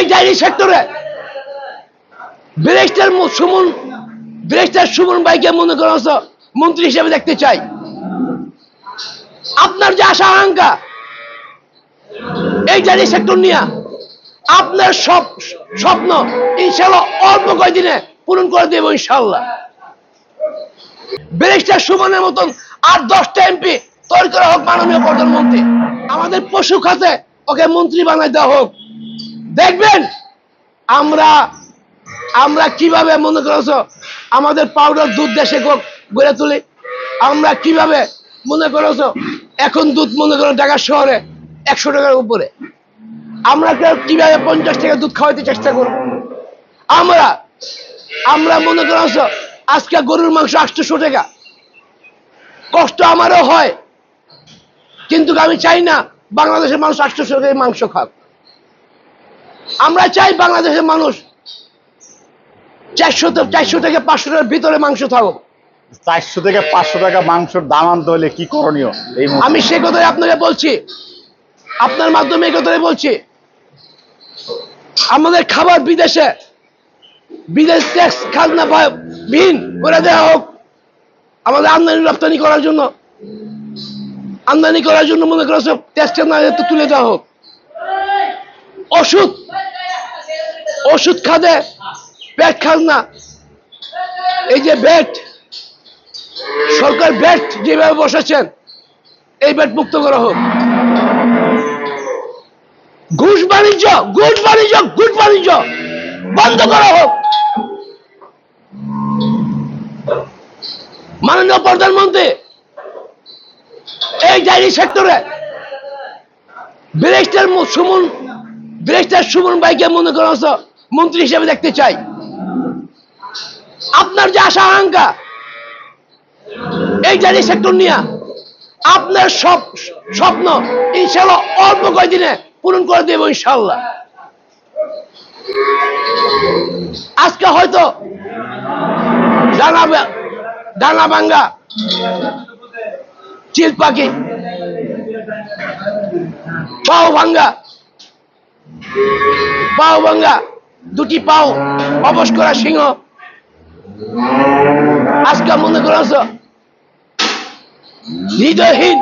এই ডাইরি সেক্টরে। ব্যারিস্টার মু- সুমন ব্যারিস্টার সুমন ভাইকে মনে করা মন্ত্রী হিসেবে দেখতে চাই। আপনার যে আশা আকাঙ্ক্ষা, এই ডাইরি সেক্টর নিয়ে আপনার সব স্বপ্ন ইনশাল্লাহ অল্প কয়েকদিনে পূরণ করে দেবো ইনশাল্লাহ ব্যারিস্টার সুমনের মতন আর দশটা এমপি তৈরি করা হোক মাননীয় প্রধানমন্ত্রী। আমাদের পশু খাতে ওকে মন্ত্রী বানাই দেওয়া হোক। দেখবেন? আমরা আমরা কীভাবে মনে করছ আমাদের পাউডার দুধ দেশে গড়ে তুলি। আমরা কীভাবে মনে করছ এখন দুধ মনে করো ঢাকা শহরে একশো টাকার উপরে। আমরা কীভাবে পঞ্চাশ টাকা দুধ খাওয়াতে চেষ্টা করব? আমরা আমরা মনে করছ আজকে গরুর মাংস আটশোশো টাকা। কষ্ট আমারও হয়। কিন্তু আমি চাই না বাংলাদেশের মানুষ আটশোশো টাকা মাংস খাক। আমরা চাই বাংলাদেশের মানুষ চারশো চারশো থেকে পাঁচশো টাকার ভিতরে মাংস থাকুক। চারশো থেকে পাঁচশো টাকা মাংসের দাম আনতে হলে কি করণীয় আমি সে কথাই আপনাকে বলছি। আপনার মাধ্যমে এই কথাই বলছি। আমাদের খাবার বিদেশে বিদেশ ট্যাক্স খাজনা বা- বিহীন করে দেওয়া হোক। আমাদের আমদানি রপ্তানি করার জন্য আমদানি করার জন্য মনে করো সব ট্যাক্সটা না তুলে দেওয়া হোক। ওষুধ। ওষুধ খাদে পেট খাজনা। এই যে বেট সরকার বেট যেভাবে বসেছেন, এই বেট মুক্ত করা হোক। ঘুষ বাণিজ্য ঘুষ বাণিজ্য ঘুষ বাণিজ্য বন্ধ করা হোক। মাননীয় প্রধানমন্ত্রী, এই ডাইরি সেক্টরে ব্যারিস্টার সুমন ব্যারিস্টার সুমন ভাইকে মনে করা মন্ত্রী হিসেবে দেখতে চাই। আপনার যে আশা আকাঙ্ক্ষা এই ডাইরি সেক্টর নিয়ে আপনার সব স্বপ্ন ইনশাল্লাহ অল্প কয়েকদিনে পূরণ করে দেবো ইনশাল্লাহ। আজকে হয়তো ডানা ডানা ভাঙ্গা চিল পাখি, পাও ভাঙ্গা পাও ভাঙ্গা দুটি পাও, অবশ করা সিংহ। আজকে মনে করেছ, হৃদয়হীন,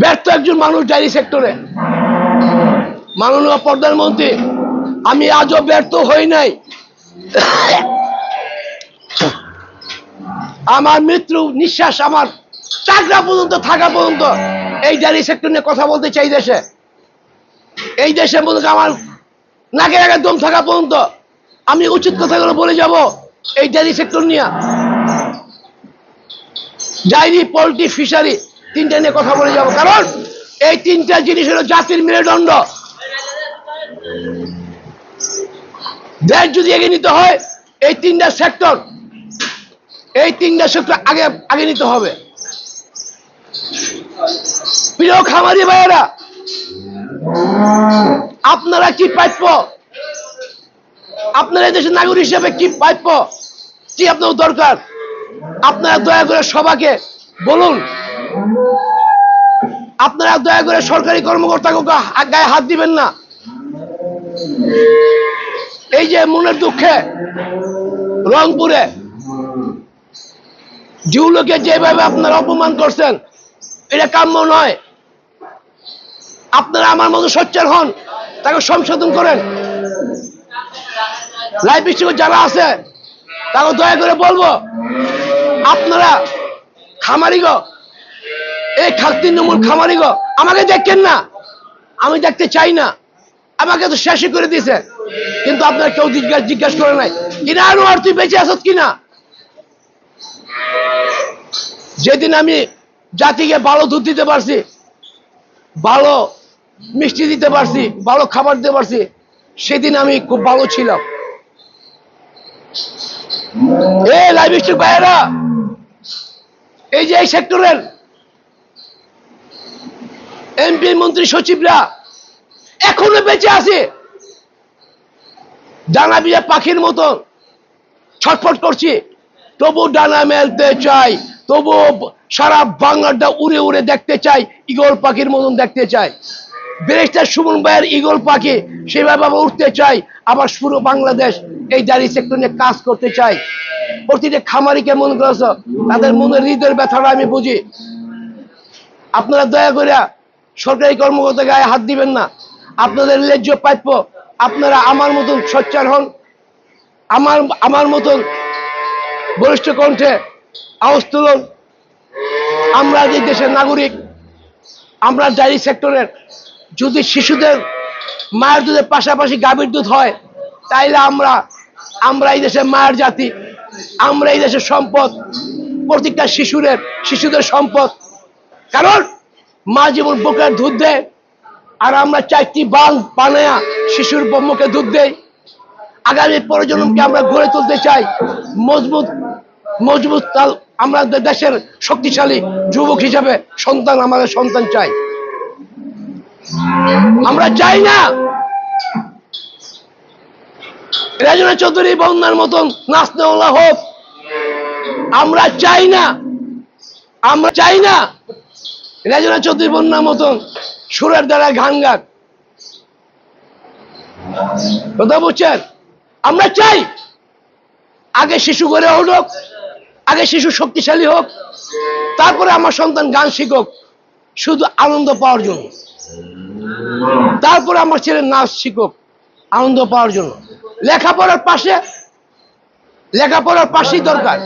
ব্যর্থ একজন মানুষ ডাইরি সেক্টরে। মাননীয় প্রধানমন্ত্রী, আমি আজও ব্যর্থ হই নাই। আমার মৃত্যু নিঃশ্বাস আমার চাকরা পর্যন্ত, থাকা পর্যন্ত এই ডাইরি সেক্টর নিয়ে কথা বলতে চাই দেশে। এই দেশে মনে আমার নাকের আগে দম থাকা পর্যন্ত আমি উচিত কথাগুলো বলে যাব এই ডাইরি সেক্টর নিয়ে। ডাইরি, পোল্ট্রি, ফিশারি তিনটা নিয়ে কথা বলে যাব। কারণ এই তিনটা জিনিস হলো জাতির মেরুদণ্ড। দেশ যদি এগিয়ে নিতে হয়, এই তিনটা সেক্টর, এই তিনটা সেক্টর আগে আগে নিতে হবে। প্রিয় খামারি ভাইয়েরা আপনারা কি প্রাপ্য আপনারা দেশের নাগরিক হিসেবে কি প্রাপ্য কি আপনার দরকার? আপনারা দয়া করে সবাকে বলুন। আপনারা দয়া করে সরকারি কর্মকর্তাকে গা- গায়ে হাত দিবেন না। এই যে মনের দুঃখে রংপুরে জিউলোকে যেভাবে আপনারা অপমান করছেন, এটা কাম্য নয়। আপনারা আমার মতো সোচ্চার হন। তাকে সংশোধন করেন। লাইফ স্ট্রিমে যারা আছে তাকে দয়া করে বলব, আপনারা খামারি গো, এই খাদ্য নমুল খামারি গো, আমাকে দেখেন না। আমি দেখতে চাই না। আমাকে তো শেষই করে দিয়েছে। কিন্তু আপনার কেউ জিজ্ঞাসা জিজ্ঞাসা করে নাই। কিনা আর তুই বেঁচে আসত কিনা? যেদিন আমি জাতিকে ভালো দুধ দিতে পারছি, ভালো মিষ্টি দিতে পারছি, ভালো খাবার দিতে পারছি। সেদিন আমি খুব ভালো ছিলাম। এই যে এই সেক্টরের এমপি মন্ত্রী, সচিবরা এখনও বেঁচে আছে। ডানা বিজা পাখির মতো ছটফট করছি। তবু ডানা মেলতে চাই, তবু সারা বাংলাটা উড়ে উড়ে দেখতে চাই ইগল পাখির মতন দেখতে চাই। ব্যারিস্টার সুমন ভাইয়ের ইগল পাখি সেভাবে আবার উঠতে চাই আবার পুরো বাংলাদেশ এই দাঁড়ি সেক্টর নিয়ে কাজ করতে চাই প্রতিটা খামারিকে মনে করেছ? তাদের মনের হৃদয়ের ব্যথাটা আমি বুঝি। আপনারা দয়া করে সরকারি কর্মকর্তা গায়ে হাত দিবেন না। আপনাদের ন্যায্য প্রাপ্য, আপনারা আমার মতন সোচ্চার হন। আমার আমার মতন বরিষ্ঠ কণ্ঠে আওয়াজ আমরা যে দেশের নাগরিক, আমরা ডায়েরি সেক্টরের যদি শিশুদের মায়ের দুধের পাশাপাশি গাভীর দুধ হয়, তাইলে আমরা আমরা এই দেশের মায়ের জাতি, আমরা এই দেশের সম্পদ, প্রত্যেকটা শিশুরের, শিশুদের সম্পদ। কারণ মা যেমন বুকের দুধ দেয়, আর আমরা চারটি বাং বানায়া শিশুর মুখে দুধ দেই, আগামী প্রজন্মকে আমরা গড়ে তুলতে চাই। মজবুত মজবুত তাল, আমরা দেশের শক্তিশালী যুবক হিসাবে সন্তান, আমাদের সন্তান চাই। আমরা চাই না। রাজনা চৌধুরী বন্যার মতন নাচনেওয়ালা হোক। আমরা চাই না। আমরা চাই না। রাজনা চৌধুরী বন্যার মতন সুরের দ্বারা গান গান কথা বুঝছেন? আমরা চাই আগে শিশু গড়ে উঠুক, আগে শিশু শক্তিশালী হোক, তারপরে আমার সন্তান গান শিখুক, শুধু আনন্দ পাওয়ার জন্য। তারপরে আমার ছেলে নাচ শিখুক, আনন্দ পাওয়ার জন্য। লেখাপড়ার পাশে, লেখাপড়ার পাশেই দরকার।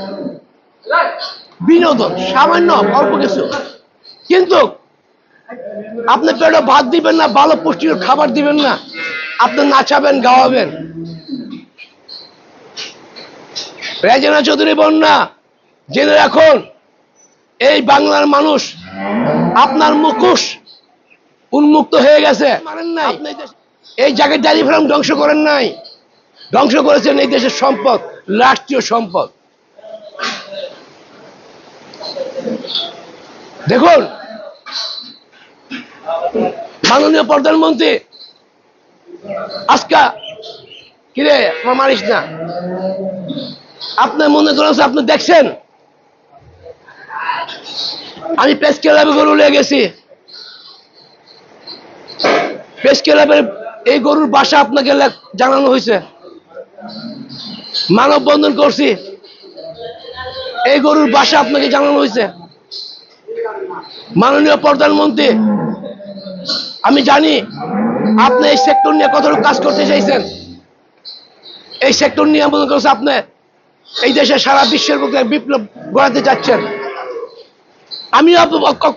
বিনোদন, সামান্য অল্প কিছু। কিন্তু আপনি পেটে ভাত দিবেন না, ভালো পুষ্টিকর খাবার দিবেন না, আপনি নাচাবেন, গাওয়াবেন। রেজনা চৌধুরী বন্যা জেনে রাখুন, এই বাংলার মানুষ আপনার মুখোশ উন্মুক্ত হয়ে গেছে। এই জায়গায় ডালি ফার্ম ধ্বংস করেন নাই। ধ্বংস করেছেন এই দেশের সম্পদ রাষ্ট্রীয় সম্পদ। দেখুন মাননীয় প্রধানমন্ত্রী আজকা কিরে আমার মারিস না। আপনার মনে করেন আপনি দেখছেন? আমি প্রেস ক্লাবে গরু নিয়ে গেছি। প্রেস এই গরুর বাসা আপনাকে জানানো হয়েছে। মানব বন্ধন করছি। এই গরুর বাসা আপনাকে জানানো হয়েছে। মাননীয় প্রধানমন্ত্রী, আমি জানি আপনি এই সেক্টর নিয়ে কতটুকু কাজ করতে চাইছেন। এই সেক্টর নিয়ে মনে করছে আপনি এই দেশে সারা বিশ্বের বুকে বিপ্লব গড়াতে চাচ্ছেন। আমি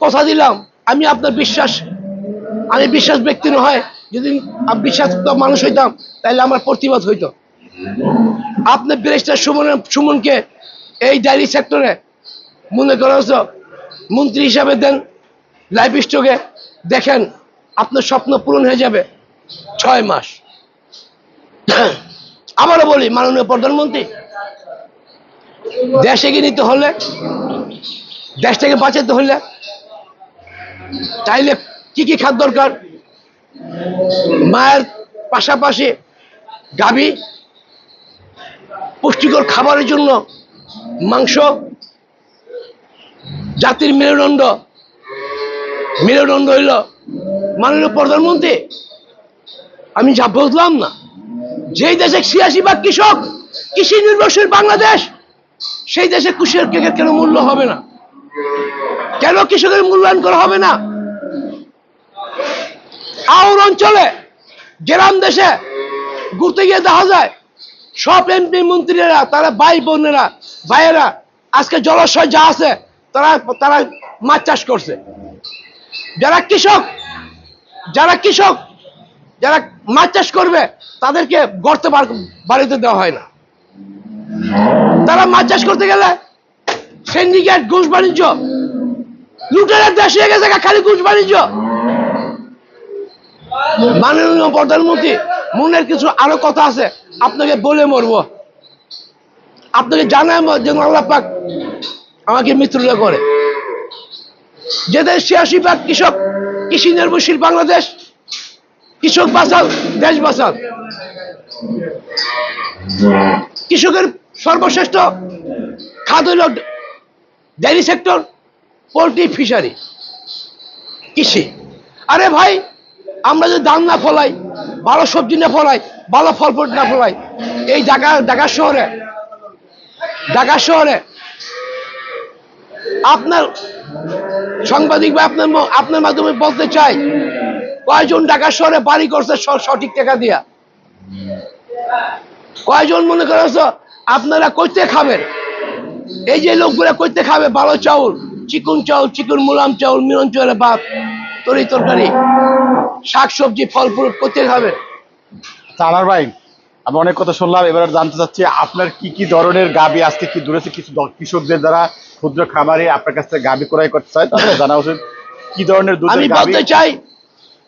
কথা দিলাম। আমি আপনার বিশ্বাস আমি বিশ্বাস ব্যক্তি হয়, যদি বিশ্বাস মানুষ হইতাম তাহলে আমার প্রতিবাদ হইতো। আপনি ব্যারিস্টার সুমন সুমনকে এই ডায়েরি সেক্টরে মনে করা হচ্ছে মন্ত্রী হিসাবে দেন, লাইফ স্টকে দেখেন, আপনার স্বপ্ন পূরণ হয়ে যাবে ছয় মাস। আবারও বলি, মাননীয় প্রধানমন্ত্রী, দেশ এগিয়ে নিতে হলে দেশটাকে বাঁচাতে হলে, চাইলে কি কি খাদ্য দরকার? মায়ের পাশাপাশি গাভী, পুষ্টিকর খাবারের জন্য মাংস, জাতির মেরুদণ্ড। মেরুদণ্ড হইল মাননীয় প্রধানমন্ত্রী। আমি যা বুঝলাম না, যেই দেশে ছিয়াশি ভাগ কৃষক, কৃষি নির্ভরশীল বাংলাদেশ, সেই দেশে কৃষকের কেকের কেন মূল্য হবে না? কেন কৃষকের মূল্যায়ন করা হবে না? আউর অঞ্চলে, গ্রাম দেশে ঘুরতে গিয়ে দেখা যায়, সব এমপি মন্ত্রীরা, তারা ভাই বোনেরা, ভাইয়েরা, আজকে জলাশয় যা আছে, তারা তারা মাছ চাষ করছে। যারা কৃষক যারা কৃষক, যারা মাছ চাষ করবে, তাদেরকে বার- বাড়িতে দেওয়া হয় না। তারা মাছ চাষ করতে গেলে সিন্ডিকেট ঘুষ বাণিজ্য, লুটের দেশ গেছে খালি ঘুষ বাণিজ্য। মাননীয় প্রধানমন্ত্রী, মনের কিছু আরও কথা আছে, আপনাকে বলে মরবো। আপনাকে আল্লাহ পাক আমাকে মৃত্যুটা করে। যে দেশ ছিয়াশি ভাগ কৃষক, কৃষি নির্ভরশীল বাংলাদেশ, কৃষক বাঁচাও, দেশ বাঁচাও। কৃষকের সর্বশ্রেষ্ঠ খাদ্য হল ডেয়ারি সেক্টর, পোলট্রি ফিশারি, কৃষি। আরে ভাই আমরা যদি ধান না ফলাই, ভালো সবজি না ফলাই, ভালো ফল ফল না ফলাই, এই ঢাকা ঢাকা শহরে ঢাকা শহরে আপনার সাংবাদিক বা আপনার আপনার মাধ্যমে বলতে চাই, কয়জন ঢাকা শহরে বাড়ি করছে সঠিক টাকা দিয়া? কয়জন মনে করেছ আপনারা কইতে খাবেন? এই যে লোকগুলা কইতে খাবে, ভালো চাউল, চিকন চাউল, চিকন মুলাম চাউল, মিলন চাউলের ভাত। তরি তরকারি শাক সবজি ফল ফ্রুট করতে খাবে? আচ্ছা ভাই আমি অনেক কথা শুনলাম এবার জানতে চাচ্ছি আপনার কি কি ধরনের গাবি আজকে কি দূরেছে কিছু কৃষকদের যারা ক্ষুদ্র খামারে আপনার কাছ থেকে গাবি ক্রয় করতে চায়? তাদের জানা উচিত কি ধরনের আমি বলতে চাই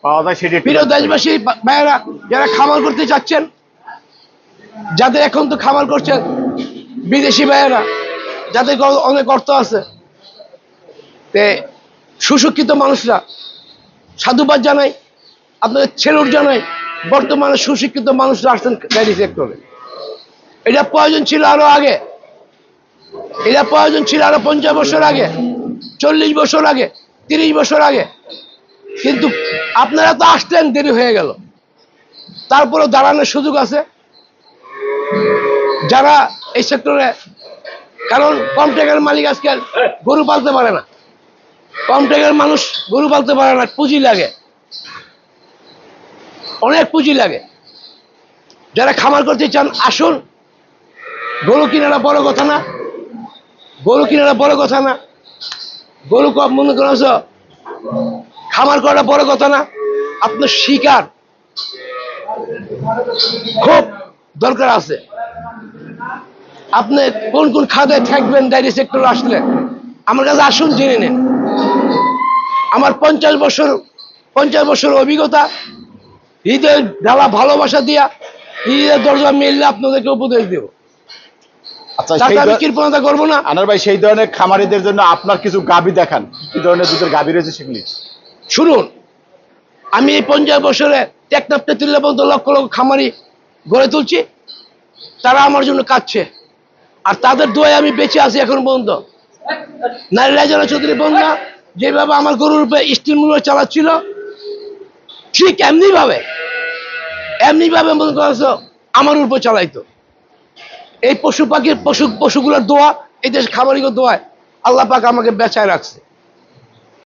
পাওয়া যায় সেটি প্রিয় দেশবাসী ভাইয়েরা যারা খামার করতে চাচ্ছেন যাদের এখন তো খামার করছেন বিদেশি ভাইয়েরা যাদের অনেক অর্থ আছে তে সুশিক্ষিত মানুষরা সাধুবাদ জানাই, আপনাদের ছেলুর জানাই, বর্তমানে সুশিক্ষিত মানুষরা আসছেন ডেয়ারি সেক্টরে এটা প্রয়োজন ছিল আরও আগে। এটা প্রয়োজন ছিল আরও পঞ্চাশ বছর আগে, চল্লিশ বছর আগে, তিরিশ বছর আগে। কিন্তু আপনারা তো আসলেন, দেরি হয়ে গেল। তারপরে দাঁড়ানোর সুযোগ আছে। যারা এই সেক্টরে কারণ কম টাকার মালিক আজকে আর গরু পালতে পারে না। কম টাকার মানুষ গরু পালতে পারে না, পুঁজি লাগে। অনেক পুঁজি লাগে। যারা খামার করতে চান, আসুন। গরু কিনারা বড় কথা না। গরু কিনারা বড় কথা না। গরু ক- মনে করছ খামার করাটা বড় কথা না। আপনার শিকার খুব দরকার আছে। আপনি কোন কোন খাদে থাকবেন, ডায়েরি সেক্টর আসলে। আমার কাছে আসুন, জেনে নেন। আমার পঞ্চাশ বছর পঞ্চাশ বছর অভিজ্ঞতা। হৃদয় ঢালা ভালোবাসা দিয়া হৃদয়ের দরজা মিললে আপনাদেরকে উপদেশ দেব। আচ্ছা তাতে সেই আমি কৃপণতা করব না। আনার ভাই সেই ধরনের খামারিদের জন্য আপনার কিছু গাবি দেখান। কি ধরনের দুধের গাবি রয়েছে সেগুলি? শুনুন আমি এই পঞ্চাশ বছরে তেতুল্লা পর্যন্ত লক্ষ লক্ষ খামারি গড়ে তুলছি। তারা আমার জন্য কাঁদছে। আর তাদের দোয়ায় আমি বেঁচে আছি এখন পর্যন্ত। নারী রাজনা চৌধুরী বন্যা যেভাবে আমার গরুর উপরে স্টিম মূল্য চালাচ্ছিল, ঠিক এমনি ভাবে এমনি ভাবে মনে করছ আমার উপর চালাইতো। এই পশু পাখির, পশু, পশুগুলোর দোয়া, এই দেশ খাবারিগুলো দোয়ায় আল্লাহ পাক আমাকে বেচায় রাখছে।